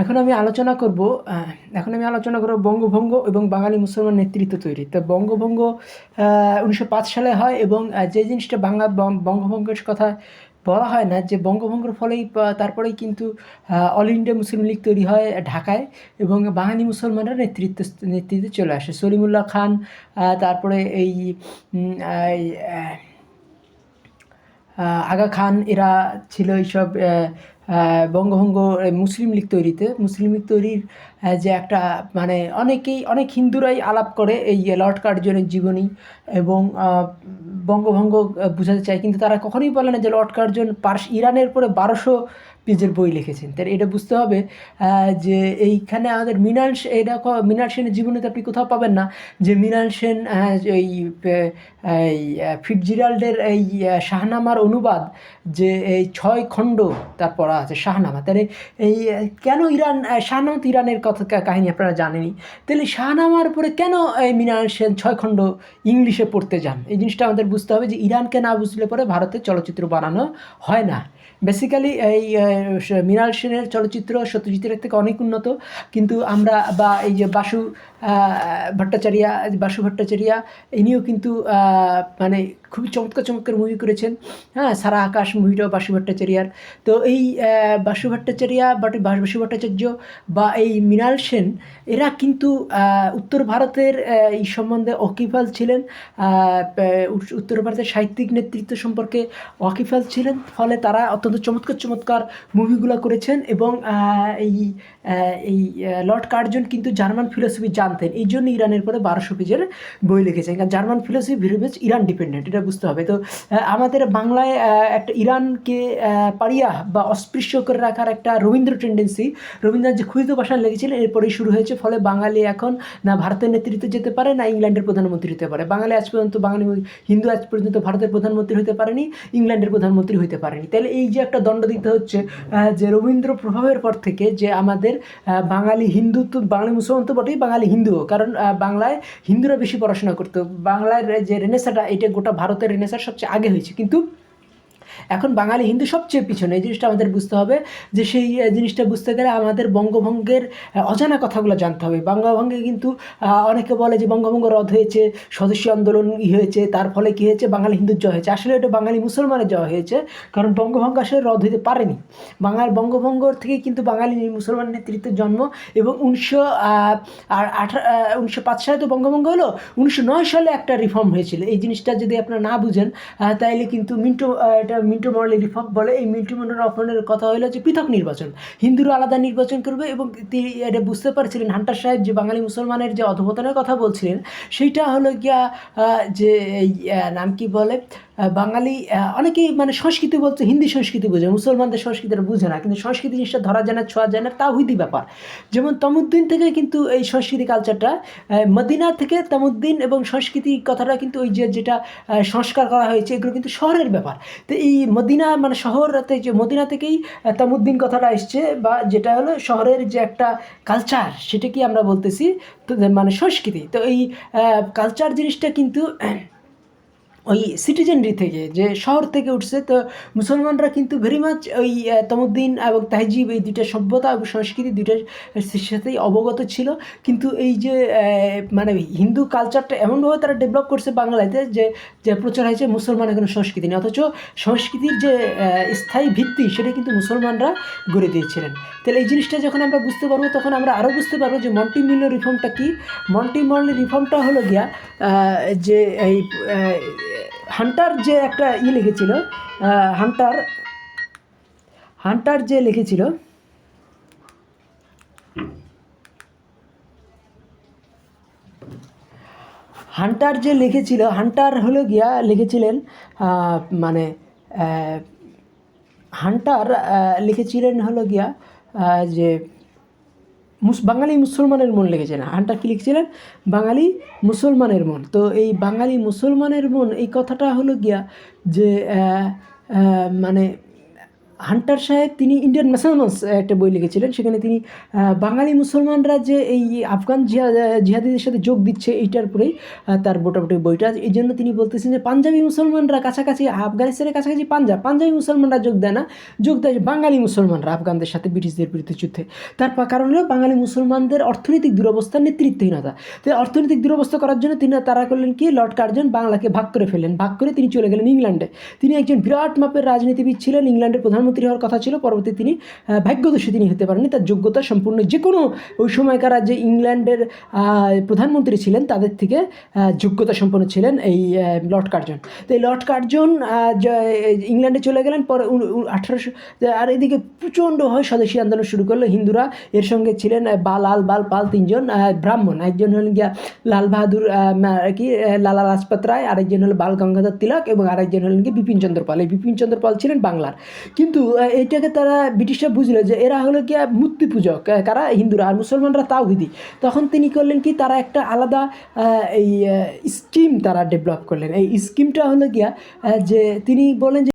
এখন আমি আলোচনা করব এখন আমি আলোচনা করব বঙ্গভঙ্গ এবং বাঙালি মুসলমান নেতৃত্ব তৈরি। তো বঙ্গভঙ্গ উনিশশো পাঁচ সালে হয় এবং যে জিনিসটা বাংলা বঙ্গভঙ্গের কথা বলা হয় না, যে বঙ্গভঙ্গের ফলেই তারপরেই কিন্তু অল ইন্ডিয়া মুসলিম লীগ তৈরি হয় ঢাকায় এবং বাঙালি মুসলমানরা নেতৃত্ব, নেতৃত্বে চলে আসে। সলিমুল্লাহ খান তারপরে এই আগা খান, এরা ছিল এইসব বঙ্গভঙ্গ মুসলিম লীগ তৈরিতে। মুসলিম লীগ তৈরির যে একটা মানে অনেকেই, অনেক হিন্দুরাই আলাপ করে এই লর্ড কার্জনের জীবনী এবং বঙ্গভঙ্গ বোঝাতে চায়। কিন্তু তারা কখনোই বলে না যে লর্ড কার্জন পার্স, ইরানের পরে বারোশো পেজের বই লিখেছেন। তাই এটা বুঝতে হবে যে এইখানে আমাদের মৃণাল এটা মৃণাল সেনের জীবনীতে আপনি কোথাও পাবেন না যে মৃণাল সেন এই ফিটজিরাল্ডের এই শাহনামার অনুবাদ যে এই ছয় খণ্ড তার পড়া আছে, শাহনামা। তাহলে এই, কেন ইরান শাহনামা তো ইরানের কথা কাহিনী আপনারা জানেনি তাহলে শাহনামার পরে কেন এই মৃণাল সেন ছয় খণ্ড ইংলিশে পড়তে যান? এই জিনিসটা আমাদের বুঝতে হবে যে ইরানকে না বুঝলে পরে ভারতে চলচ্চিত্র বানানো হয় না। বেসিক্যালি এই মৃণাল সেনের চলচ্চিত্র সত্যজিতের থেকে অনেক উন্নত। কিন্তু আমরা বা এই যে বাসু ভট্টাচার্যা বাসু ভট্টাচার্যা, ইনিও কিন্তু মানে খুবই চমৎকার চমৎকার মুভি করেছেন। হ্যাঁ সারা আকাশ মুভিটাও বাসু ভট্টাচার্যার। তো এই বাসু ভট্টাচার্যা বাট বাসু ভট্টাচার্য বা এই মৃণাল সেন, এরা কিন্তু উত্তর ভারতের এই সম্বন্ধে অকিফাল ছিলেন। উত্তর ভারতের সাহিত্যিক নেতৃত্ব সম্পর্কে ওয়াকিফাল ছিলেন। ফলে তারা অত্যন্ত চমৎকার চমৎকার মুভিগুলো করেছেন এবং এই এই লর্ড কার্জন কিন্তু জার্মান ফিলোসফি জানতেন। এই জন্য ইরানের পরে বারোশো পেজের বই লিখেছেন। কারণ German philosophy very Iran dependent এটা বুঝতে হবে। তো আমাদের বাংলায় একটা ইরানকে পারিয়া বা অস্পৃশ্য করে রাখার একটা রবীন্দ্র টেন্ডেন্সি রবীন্দ্রনাথ যে ক্ষুদিত ভাষা লিখেছিলেন, এরপরেই শুরু হয়েছে। ফলে বাঙালি এখন না ভারতের নেতৃত্বে যেতে পারে, না ইংল্যান্ডের প্রধানমন্ত্রী হতে পারে। বাঙালি আজ পর্যন্ত, বাঙালি হিন্দু আজ পর্যন্ত ভারতের প্রধানমন্ত্রী হতে পারেনি, ইংল্যান্ডের প্রধানমন্ত্রী হতে পারেনি। তাহলে এই যে একটা দণ্ড দিতে হচ্ছে যে রবীন্দ্র প্রভাবের পর থেকে যে আমাদের বাঙালি হিন্দু তো বাঙালি মুসলমান তো বটেই বাঙালি হিন্দুও কারণ বাংলায় হিন্দুরা বেশি পড়াশোনা করতো। বাংলার যে রেনেসাটা এটা গোটা ভারতের রেনেসার সবচেয়ে আগে হয়েছে। কিন্তু এখন বাঙালি হিন্দু সবচেয়ে পিছনে এই জিনিসটা আমাদের বুঝতে হবে যে সেই জিনিসটা বুঝতে গেলে আমাদের বঙ্গভঙ্গের অজানা কথাগুলো জানতে হবে। বঙ্গভঙ্গে কিন্তু অনেকে বলে যে বঙ্গভঙ্গ রদ হয়েছে স্বদেশী আন্দোলন হয়েছে তার ফলে কী হয়েছে? বাঙালি হিন্দুর জয় হয়েছে। আসলে এটা বাঙালি মুসলমানের জয় হয়েছে কারণ বঙ্গভঙ্গ আসলে রদ হতে পারেনি। বাঙাল বঙ্গভঙ্গ থেকে কিন্তু বাঙালি মুসলমান নেতৃত্বের জন্ম এবং উনিশশো আর আঠা উনিশশো পাঁচ সালে তো বঙ্গভঙ্গ হলো উনিশশো নয় সালে একটা রিফর্ম হয়েছিল। এই জিনিসটা যদি আপনারা না বুঝেন তাইলে কিন্তু মিন্টো আহ, এটা মিন্টো মডেল রিফর্ম বলে, এই মিন্টু মডেল রিফর্মের কথা হলো যে পৃথক নির্বাচন। হিন্দুরা আলাদা নির্বাচন করবে এবং তিনি এটা বুঝতে পারছিলেন হান্টার সাহেব যে বাঙালি মুসলমানের যে অধপতনের কথা বলছিলেন, সেইটা হলো গিয়া যে নাম কি বলে বাঙালি অনেকেই মানে সংস্কৃতি বলতে হিন্দি সংস্কৃতি বোঝে, মুসলমানদের সংস্কৃতিটা বুঝে না, কিন্তু সংস্কৃতি জিনিসটা ধরা যায় না, ছোঁয়া যায় না তা হুইদি ব্যাপার। যেমন তমুদ্দিন থেকে কিন্তু এই সংস্কৃতি কালচারটা মদিনা থেকে তমুদ্দিন এবং সংস্কৃতি কথাটা কিন্তু ওই যে যেটা সংস্কার করা হয়েছে, এগুলো কিন্তু শহরের ব্যাপার। তো এই মদিনা মানে শহরতে যে মদিনা থেকেই তামুদ্দিন কথাটা এসছে বা যেটা হলো শহরের যে একটা কালচার সেটা কি আমরা বলতেছি মানে সংস্কৃতি। তো এই কালচার জিনিসটা কিন্তু ওই সিটিজেনরি থেকে, যে শহর থেকে উঠছে, তো মুসলমানরা কিন্তু ভেরি মাচ ওই তমুদ্দিন এবং তাহজিব এই দুইটা সভ্যতা এবং সংস্কৃতি দুইটার সাথেই অবগত ছিল। কিন্তু এই যে মানে হিন্দু কালচারটা এমনভাবে তারা ডেভেলপ করছে বাংলাতে যে যে প্রচার হয়েছে মুসলমানের কোনো সংস্কৃতি নেই। অথচ সংস্কৃতির যে স্থায়ী ভিত্তি সেটা কিন্তু মুসলমানরা গড়ে দিয়েছিলেন। তাহলে এই জিনিসটা যখন আমরা বুঝতে পারব, তখন আমরা আরও বুঝতে পারব যে মন্টি মিলো রিফর্মটা কী? মন্টি মিলো রিফর্মটা হলো গিয়া যে এই হান্টার যে একটা ই লিখেছিল হান্টার হান্টার যে লিখেছিল, হান্টার যে লিখেছিল, হান্টার হলো গিয়া লিখেছিলেন মানে হান্টার লিখেছিলেন হলো গিয়া যে বাঙালি মুসলমানের মন লিখেছেন হান্টার কি লিখছিলেন? বাঙালি মুসলমানের মন। তো এই বাঙালি মুসলমানের মন, এই কথাটা হলো গিয়া যে মানে হান্টার সাহেব তিনি ইন্ডিয়ান মুসলমানস একটা বই লিখেছিলেন। সেখানে তিনি বাঙালি মুসলমানরা যে এই আফগান জিহা জিহাদিদের সাথে যোগ দিচ্ছে এইটার উপরেই আহ, তার মোটামুটি বইটা এই জন্য তিনি বলতেছেন যে পাঞ্জাবি মুসলমানরা কাছাকাছি আফগানিস্তানের কাছাকাছি পাঞ্জাব। পাঞ্জাবি মুসলমানরা যোগ দেয় না যোগ দেয় বাঙালি মুসলমানরা আফগানদের সাথে ব্রিটিশদের বিরুদ্ধে যুদ্ধে। তার কারণ হলো বাঙালি মুসলমানদের অর্থনৈতিক দুরবস্থার নেতৃত্বহীনতা। তো অর্থনৈতিক দুরবস্থা করার জন্য তিনি তারা করলেন কি লর্ড কার্জন বাংলাকে ভাগ করে ফেলেন ভাগ করে তিনি চলে গেলেন ইংল্যান্ডে। তিনি একজন বিরাট মাপের রাজনীতিবিদ ছিলেন ইংল্যান্ডের প্রধানমন্ত্রী হওয়ার কথা ছিল, পরবর্তী তিনি ভাগ্যদোষী তিনি হতে পারেননি। তার যোগ্যতা সম্পূর্ণ যে কোনো ওই সময়কার যে ইংল্যান্ডের প্রধানমন্ত্রী ছিলেন, তাদের থেকে যোগ্যতা সম্পন্ন ছিলেন এই লর্ড কার্জন। তো এই লর্ড কার্জন ইংল্যান্ডে চলে গেলেন, পরে আঠারোশো, আর এদিকে প্রচণ্ড হয় স্বদেশী আন্দোলন শুরু করল। হিন্দুরা এর সঙ্গে ছিলেন বা, লাল, বাল, পাল তিনজন ব্রাহ্মণ। একজন হলেন গিয়া লাল বাহাদুর কি লালা লাজপত রায়, আরেকজন হলো বাল গঙ্গাধর তিলক এবং আরেকজন হলেন কি বিপিন চন্দ্র পাল। এই বিপিন চন্দ্র পাল ছিলেন বাংলার। কিন্তু আহ, এটাকে তারা ব্রিটিশরা বুঝলো যে এরা হলো কি মূর্তি পূজক কারা? হিন্দুরা আর মুসলমানরা তাওহিদি। তখন তিনি করলেন কি তারা একটা আলাদা এই স্কিম তারা ডেভেলপ করলেন। এই স্কিমটা হলো গিয়া যে তিনি বলেন যে